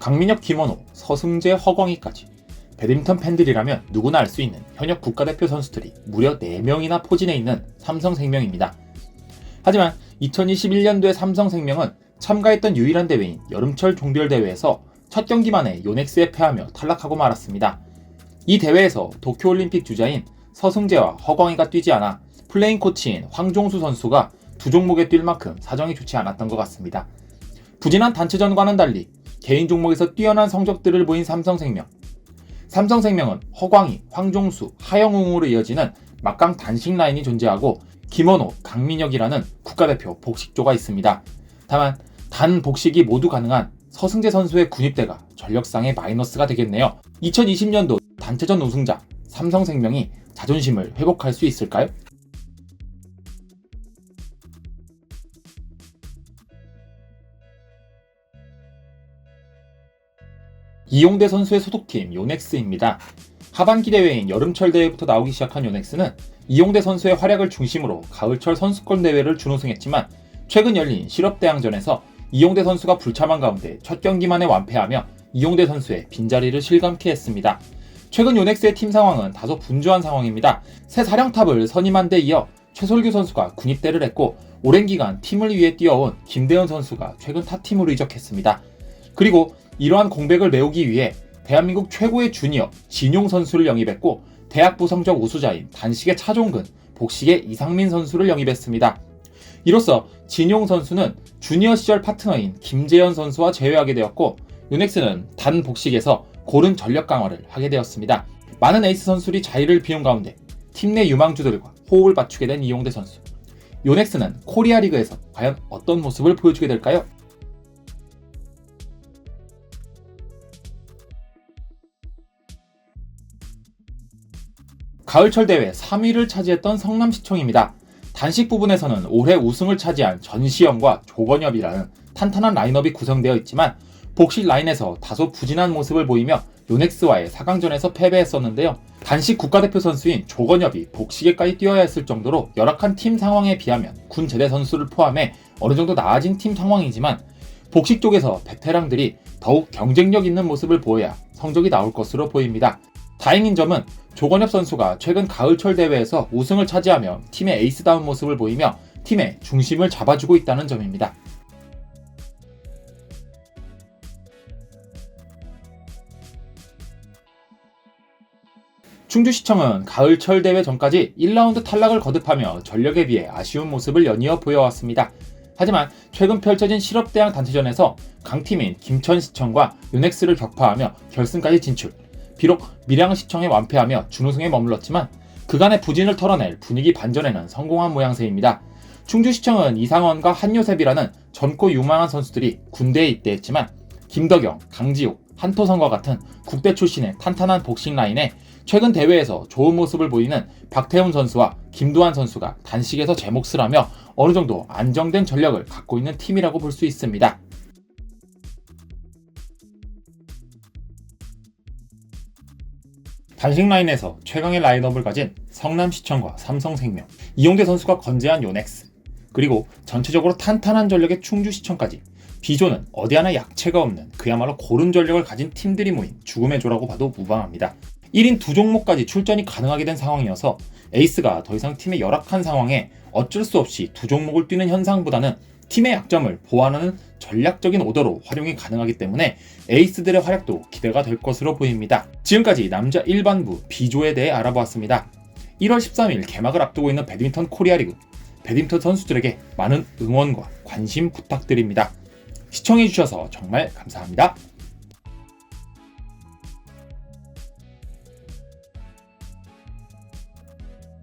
강민혁, 김원호, 서승재, 허광희까지 배드민턴 팬들이라면 누구나 알 수 있는 현역 국가대표 선수들이 무려 4명이나 포진해 있는 삼성생명입니다. 하지만 2021년도에 삼성생명은 참가했던 유일한 대회인 여름철 종별대회에서 첫 경기만에 요넥스에 패하며 탈락하고 말았습니다. 이 대회에서 도쿄올림픽 주자인 서승재와 허광희가 뛰지 않아 플레인 코치인 황종수 선수가 두 종목에 뛸 만큼 사정이 좋지 않았던 것 같습니다. 부진한 단체전과는 달리 개인 종목에서 뛰어난 성적들을 보인 삼성생명. 삼성생명은 허광희, 황종수, 하영웅으로 이어지는 막강 단식 라인이 존재하고 김원호, 강민혁이라는 국가대표 복식조가 있습니다. 다만 단 복식이 모두 가능한 서승재 선수의 군입대가 전력상의 마이너스가 되겠네요. 2020년도 단체전 우승자 삼성생명이 자존심을 회복할 수 있을까요? 이용대 선수의 소속팀 요넥스입니다. 하반기 대회인 여름철 대회부터 나오기 시작한 요넥스는 이용대 선수의 활약을 중심으로 가을철 선수권 대회를 준우승했지만 최근 열린 실업대항전에서 이용대 선수가 불참한 가운데 첫 경기만에 완패하며 이용대 선수의 빈자리를 실감케 했습니다. 최근 요넥스의 팀 상황은 다소 분주한 상황입니다. 새 사령탑을 선임한 데 이어 최솔규 선수가 군입대를 했고 오랜 기간 팀을 위해 뛰어온 김대현 선수가 최근 타팀으로 이적했습니다. 그리고 이러한 공백을 메우기 위해 대한민국 최고의 주니어 진용 선수를 영입했고 대학부 성적 우수자인 단식의 차종근, 복식의 이상민 선수를 영입했습니다. 이로써 진용 선수는 주니어 시절 파트너인 김재현 선수와 제외하게 되었고 유넥스는 단 복식에서 고른 전력 강화를 하게 되었습니다. 많은 에이스 선수들이 자리를 비운 가운데 팀 내 유망주들과 호흡을 맞추게 된 이용대 선수. 요넥스는 코리아 리그에서 과연 어떤 모습을 보여주게 될까요? 가을철 대회 3위를 차지했던 성남시청입니다. 단식 부분에서는 올해 우승을 차지한 전시영과 조건엽이라는 탄탄한 라인업이 구성되어 있지만 복식 라인에서 다소 부진한 모습을 보이며 요넥스와의 4강전에서 패배했었는데요. 단식 국가대표 선수인 조건엽이 복식에까지 뛰어야 했을 정도로 열악한 팀 상황에 비하면 군 제대 선수를 포함해 어느 정도 나아진 팀 상황이지만 복식 쪽에서 베테랑들이 더욱 경쟁력 있는 모습을 보여야 성적이 나올 것으로 보입니다. 다행인 점은 조건엽 선수가 최근 가을철 대회에서 우승을 차지하며 팀의 에이스다운 모습을 보이며 팀의 중심을 잡아주고 있다는 점입니다. 충주시청은 가을철 대회 전까지 1라운드 탈락을 거듭하며 전력에 비해 아쉬운 모습을 연이어 보여왔습니다. 하지만 최근 펼쳐진 실업대항 단체전에서 강팀인 김천시청과 유넥스를 격파하며 결승까지 진출. 비록 밀양 시청에 완패하며 준우승에 머물렀지만 그간의 부진을 털어낼 분위기 반전에는 성공한 모양새입니다. 충주시청은 이상원과 한요셉이라는 젊고 유망한 선수들이 군대에 입대했지만 김덕영, 강지욱, 한토성과 같은 국대 출신의 탄탄한 복싱 라인에 최근 대회에서 좋은 모습을 보이는 박태훈 선수와 김두한 선수가 단식에서 제 몫을 하며 어느 정도 안정된 전력을 갖고 있는 팀이라고 볼 수 있습니다. 단식 라인에서 최강의 라인업을 가진 성남시청과 삼성생명, 이용대 선수가 건재한 요넥스, 그리고 전체적으로 탄탄한 전력의 충주시청까지 비조는 어디 하나 약체가 없는 그야말로 고른 전력을 가진 팀들이 모인 죽음의 조라고 봐도 무방합니다. 1인 두 종목까지 출전이 가능하게 된 상황이어서 에이스가 더 이상 팀의 열악한 상황에 어쩔 수 없이 두 종목을 뛰는 현상보다는 팀의 약점을 보완하는 전략적인 오더로 활용이 가능하기 때문에 에이스들의 활약도 기대가 될 것으로 보입니다. 지금까지 남자 일반부 B조에 대해 알아보았습니다. 1월 13일 개막을 앞두고 있는 배드민턴 코리아 리그 배드민턴 선수들에게 많은 응원과 관심 부탁드립니다. 시청해주셔서 정말 감사합니다.